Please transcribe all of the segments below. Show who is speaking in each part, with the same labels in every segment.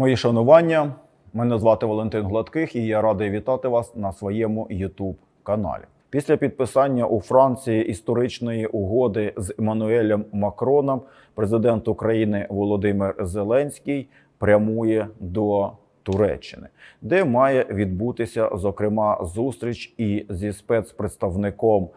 Speaker 1: Мої шанування. Мене звати Валентин Гладких, і я радий вітати вас на своєму youtube каналі. Після підписання у Франції історичної угоди з Еммануелем Макроном, президент України Володимир Зеленський прямує до Туреччини, де має відбутися зокрема зустріч і зі спецпредставником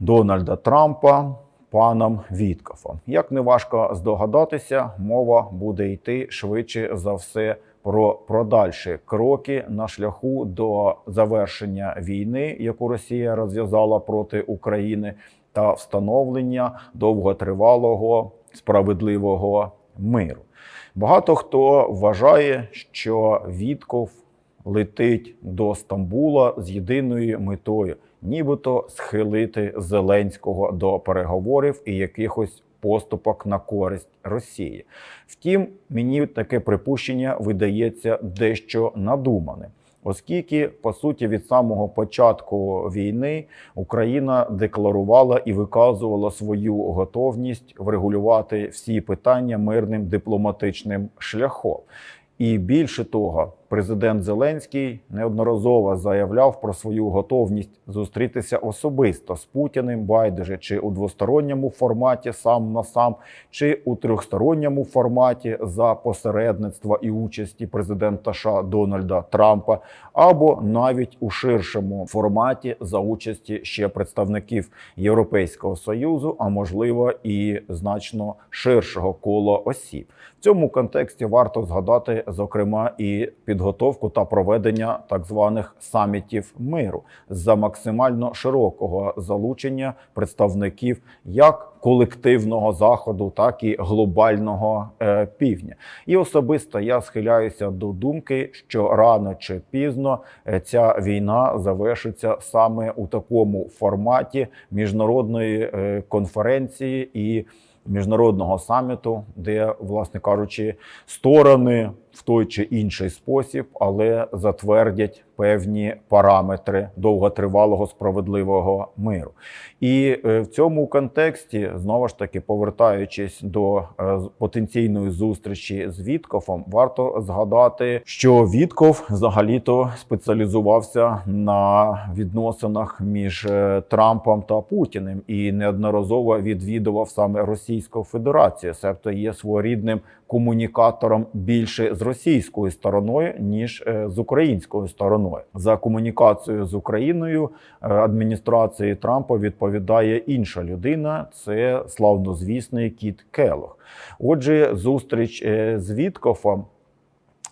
Speaker 1: Дональда Трампа. Паном Віткофом. Як не важко здогадатися, мова буде йти швидше за все про подальші кроки на шляху до завершення війни, яку Росія розв'язала проти України, та встановлення довготривалого справедливого миру. Багато хто вважає, що Вітков летить до Стамбула з єдиною метою, нібито схилити Зеленського до переговорів і якихось поступок на користь Росії. Втім, мені таке припущення видається дещо надуманим. Оскільки по суті від самого початку війни Україна декларувала і виказувала свою готовність врегулювати всі питання мирним дипломатичним шляхом. І більше того, президент Зеленський неодноразово заявляв про свою готовність зустрітися особисто з Путіним, байдуже чи у двосторонньому форматі сам на сам, чи у трьохсторонньому форматі за посередництва і участі президента США Дональда Трампа, або навіть у ширшому форматі за участі ще представників Європейського союзу, а можливо і значно ширшого кола осіб. В цьому контексті варто згадати зокрема і підготовку та проведення так званих самітів миру за максимально широкого залучення представників як колективного заходу, так і глобального е, півдня. І особисто я схиляюся до думки, що рано чи пізно е, ця війна завершиться саме у такому форматі міжнародної е, конференції і міжнародного саміту, де, власне кажучи, сторони в той чи інший спосіб, але затвердять певні параметри довготривалого справедливого миру. І е, в цьому контексті знову ж таки повертаючись до е, потенційної зустрічі з Віткофом, варто згадати, що Вітков взагалі-то спеціалізувався на відносинах між е, Трампом та Путіним і неодноразово відвідував саме Російську Федерацію, себто є своєрідним комунікатором більше з російською стороною ніж е, з українською стороною. За комунікацію з Україною е, адміністрації Трампа відповідає інша людина. Це славнозвісний Кіт Келох. Отже, зустріч е, з Віткофом.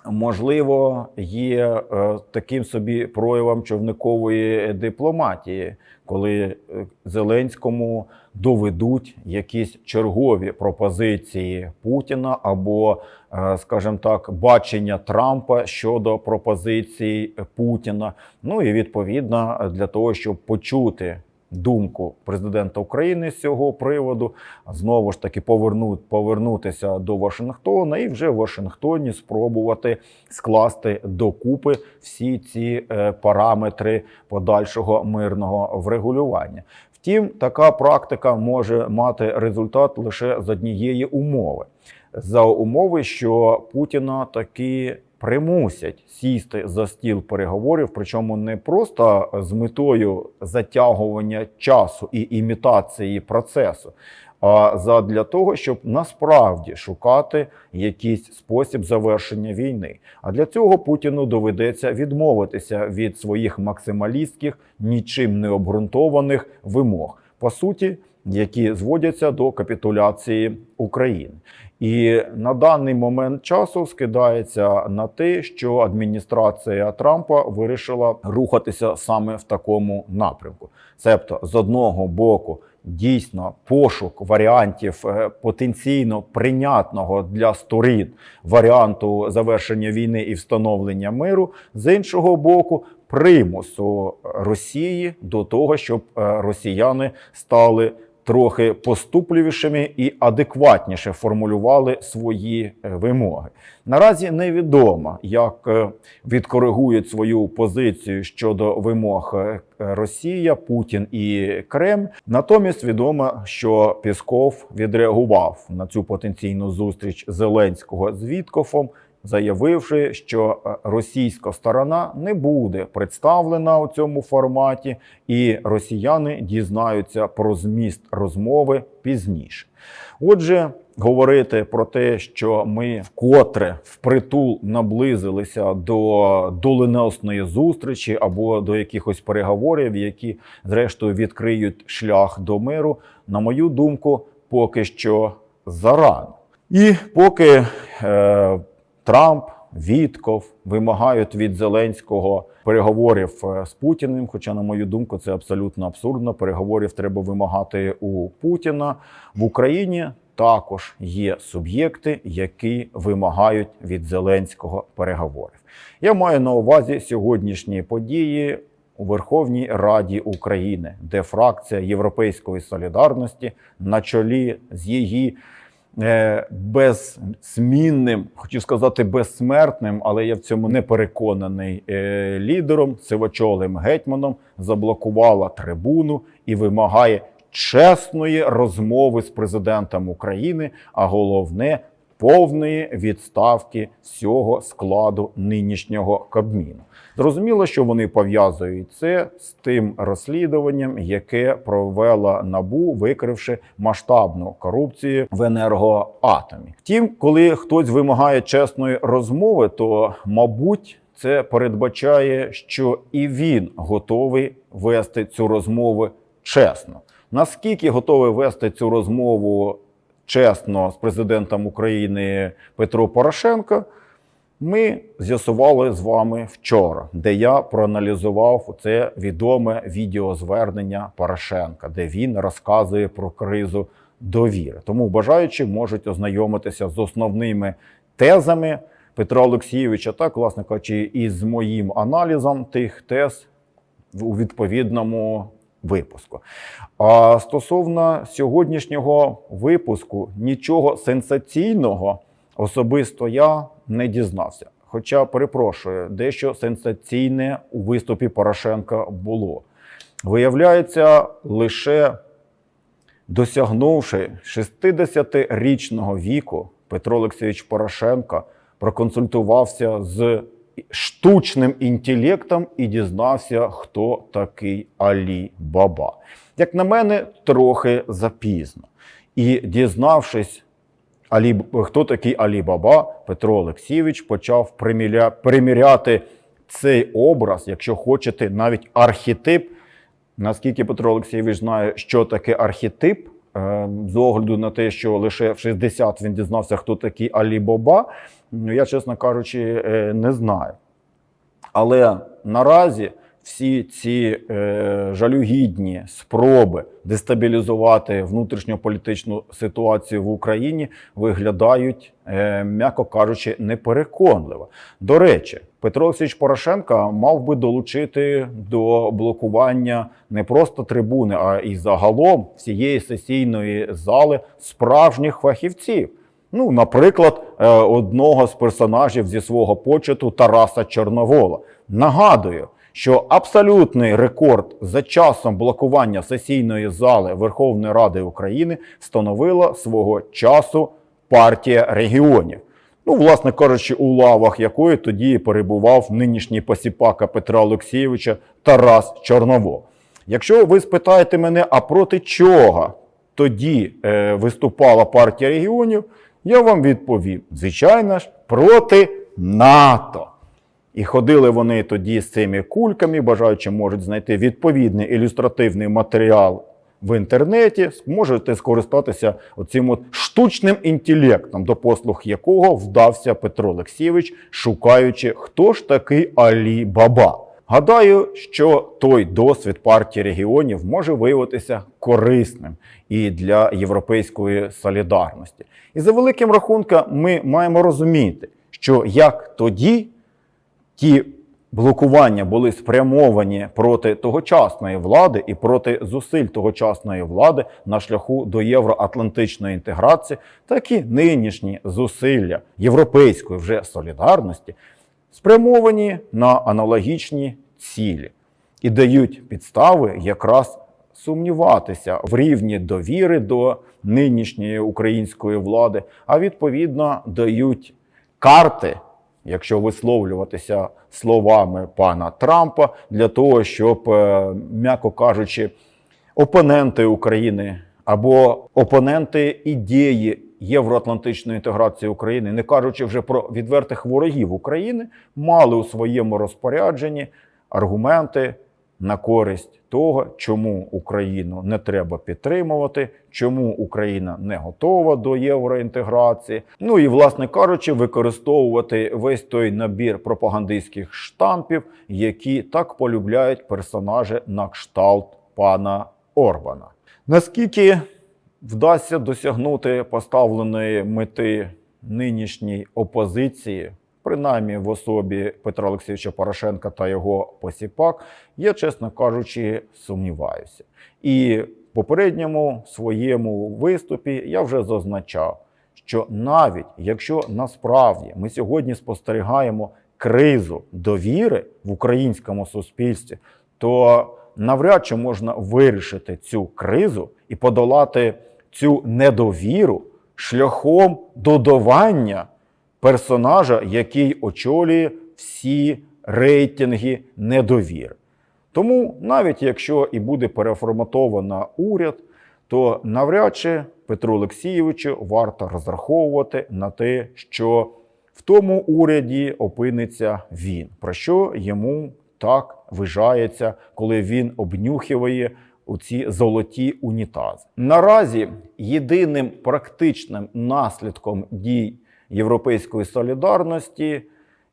Speaker 1: Можливо, є е, таким собі проявом човникової дипломатії, коли е, Зеленському доведуть якісь чергові пропозиції Путіна або, е, скажімо так, бачення Трампа щодо пропозицій Путіна. Ну і відповідно для того, щоб почути думку президента України з цього приводу, знову ж таки поверну, повернутися до Вашингтона і вже в Вашингтоні спробувати скласти докупи всі ці е, параметри подальшого мирного врегулювання. Втім, така практика може мати результат лише з однієї умови. За умови, що Путіна таки примусять сісти за стіл переговорів, причому не просто з метою затягування часу і імітації процесу, а задля того, щоб насправді шукати якийсь спосіб завершення війни. А для цього Путіну доведеться відмовитися від своїх максималістських, нічим не обґрунтованих вимог, по суті, які зводяться до капітуляції України. І на даний момент часу скидається на те, що адміністрація Трампа вирішила рухатися саме в такому напрямку. Себто, з одного боку, дійсно пошук варіантів е, потенційно прийнятного для сторін варіанту завершення війни і встановлення миру, з іншого боку, примусу Росії до того, щоб е, росіяни стали трохи поступливішими і адекватніше формулювали свої е, вимоги. Наразі невідомо, як е, відкоригують свою позицію щодо вимог е, Росія, Путін і Кремль. Натомість відомо, що Пісков відреагував на цю потенційну зустріч Зеленського з Віткофом заявивши, що е, російська сторона не буде представлена у цьому форматі, і росіяни дізнаються про зміст розмови пізніше. Отже, говорити про те, що ми вкотре впритул наблизилися до доленосної зустрічі або до якихось переговорів, які зрештою відкриють шлях до миру, на мою думку, поки що зарано. І поки е, Трамп, Вітков вимагають від Зеленського переговорів е, з Путіним. Хоча, на мою думку, це абсолютно абсурдно. Переговорів треба вимагати у Путіна в Україні. Також є суб'єкти, які вимагають від Зеленського переговорів. Я маю на увазі сьогоднішні події у Верховній Раді України, де фракція Європейської солідарності на чолі з її е, беззмінним, хотів сказати безсмертним, але я в цьому не переконаний. Е, лідером, сивочолим гетьманом, заблокувала трибуну і вимагає чесної розмови з президентом України, а головне повної відставки всього складу нинішнього Кабміну. Зрозуміло, що вони пов'язують це з тим розслідуванням, яке провела набу, викривши масштабну корупцію в енергоатомі. Втім, коли хтось вимагає чесної розмови, то мабуть. Це передбачає, що і він готовий вести цю розмову чесно. Наскільки готовий вести цю розмову чесно з президентом України Петро Порошенко, ми з'ясували з вами вчора, де я проаналізував це відоме відеозвернення Порошенка, де він розказує про кризу довіри. Тому бажаючі можуть ознайомитися з основними тезами Петра Олексійовича, так, власне кажучи, і з моїм аналізом тих тез у відповідному випуску. А стосовно сьогоднішнього випуску, нічого сенсаційного особисто я не дізнався. Хоча, перепрошую, дещо сенсаційне у виступі Порошенка було. Виявляється, лише досягнувши 60-річного віку, Петро Олексійович Порошенко проконсультувався з штучним інтелектом і дізнався, хто такий Алі Баба. Як на мене, трохи запізно. І дізнавшись, Алі, хто такий Алі Баба, Петро Олексійович почав приміря, приміряти цей образ, якщо хочете, навіть архетип. Наскільки Петро Олексійович знає, що таке архетип, з огляду на те, що лише в 60 він дізнався, хто такий Алі-Боба, ну, я, чесно кажучи, е, не знаю. Але наразі всі ці е, жалюгідні спроби дестабілізувати внутрішньополітичну ситуацію в Україні виглядають, е, м'яко кажучи, непереконливо. До речі, Петро Олексійович Порошенко мав би долучити до блокування не просто трибуни, а і загалом всієї сесійної зали справжніх фахівців. Ну, наприклад, е, одного з персонажів зі свого почету Тараса Чорновола. Нагадую, що абсолютний рекорд за часом блокування сесійної зали Верховної Ради України встановила свого часу партія регіонів. Ну, власне кажучи, у лавах якої тоді перебував нинішній посіпака Петра Олексійовича Тарас Чорновол. Якщо ви спитаєте мене, а проти чого тоді е, виступала партія регіонів, я вам відповім: звичайно ж, проти НАТО. І ходили вони тоді з цими кульками, бажаючи можуть знайти відповідний ілюстративний матеріал в інтернеті, можете скористатися оцим от штучним інтелектом, до послуг якого вдався Петро Олексійович, шукаючи, хто ж такий Алі Баба. Гадаю, що той досвід партії регіонів може виявитися корисним і для європейської солідарності. І за великим рахунком, ми маємо розуміти, що як тоді ті блокування були спрямовані проти тогочасної влади і проти зусиль тогочасної влади на шляху до євроатлантичної інтеграції, так і нинішні зусилля європейської вже солідарності спрямовані на аналогічні цілі і дають підстави якраз сумніватися в рівні довіри до нинішньої української влади, а відповідно дають карти якщо висловлюватися словами пана Трампа, для того, щоб, е, м'яко кажучи, опоненти України або опоненти ідеї євроатлантичної інтеграції України, не кажучи вже про відвертих ворогів України, мали у своєму розпорядженні аргументи на користь того, чому Україну не треба підтримувати, чому Україна не готова до євроінтеграції. Ну і, власне кажучи, використовувати весь той набір пропагандистських штампів, які так полюбляють персонажі на кшталт пана Орбана. Наскільки вдасться досягнути поставленої мети нинішній опозиції, принаймні в особі Петра Олексійовича Порошенка та його посіпак, я, чесно кажучи, сумніваюся. І в попередньому своєму виступі я вже зазначав, що навіть якщо насправді ми сьогодні спостерігаємо кризу довіри в українському суспільстві, то навряд чи можна вирішити цю кризу і подолати цю недовіру шляхом додавання персонажа, який очолює всі рейтинги недовіри. Тому навіть якщо і буде переформатовано уряд, то навряд чи Петру Олексійовичу варто розраховувати на те, що в тому уряді опиниться він, про що йому так вижається, коли він обнюхиває ці золоті унітази. Наразі єдиним практичним наслідком дій Європейської солідарності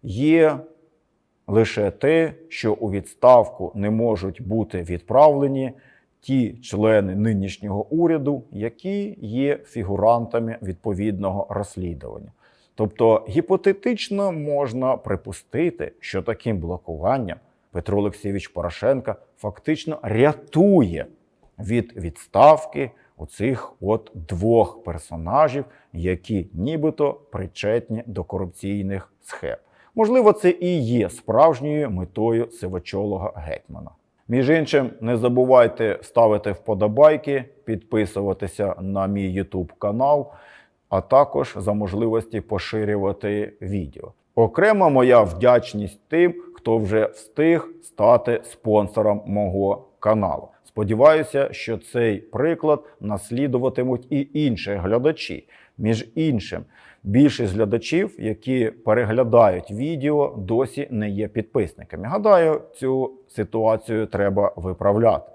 Speaker 1: є лише те, що у відставку не можуть бути відправлені ті члени нинішнього уряду, які є фігурантами відповідного розслідування. Тобто гіпотетично можна припустити, що таким блокуванням Петро Олексійович Порошенка фактично рятує від відставки оцих от двох персонажів, які нібито причетні до корупційних схем. Можливо, це і є справжньою метою сивочолога гетьмана. Між іншим, не забувайте ставити вподобайки, підписуватися на мій YouTube канал, а також за можливості поширювати відео. Окрема моя вдячність тим, хто вже встиг стати спонсором мого каналу. Сподіваюся, що цей приклад наслідуватимуть і інші глядачі. Між іншим, більшість глядачів, які переглядають відео, досі не є підписниками. Гадаю, цю ситуацію треба виправляти.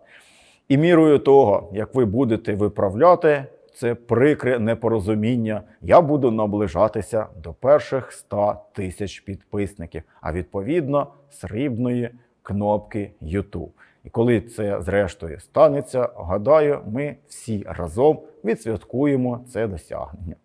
Speaker 1: І мірою того, як ви будете виправляти це прикре непорозуміння, я буду наближатися до перших 100 тисяч підписників, а відповідно срібної кнопки YouTube. І коли це зрештою станеться, гадаю, ми всі разом відсвяткуємо це досягнення.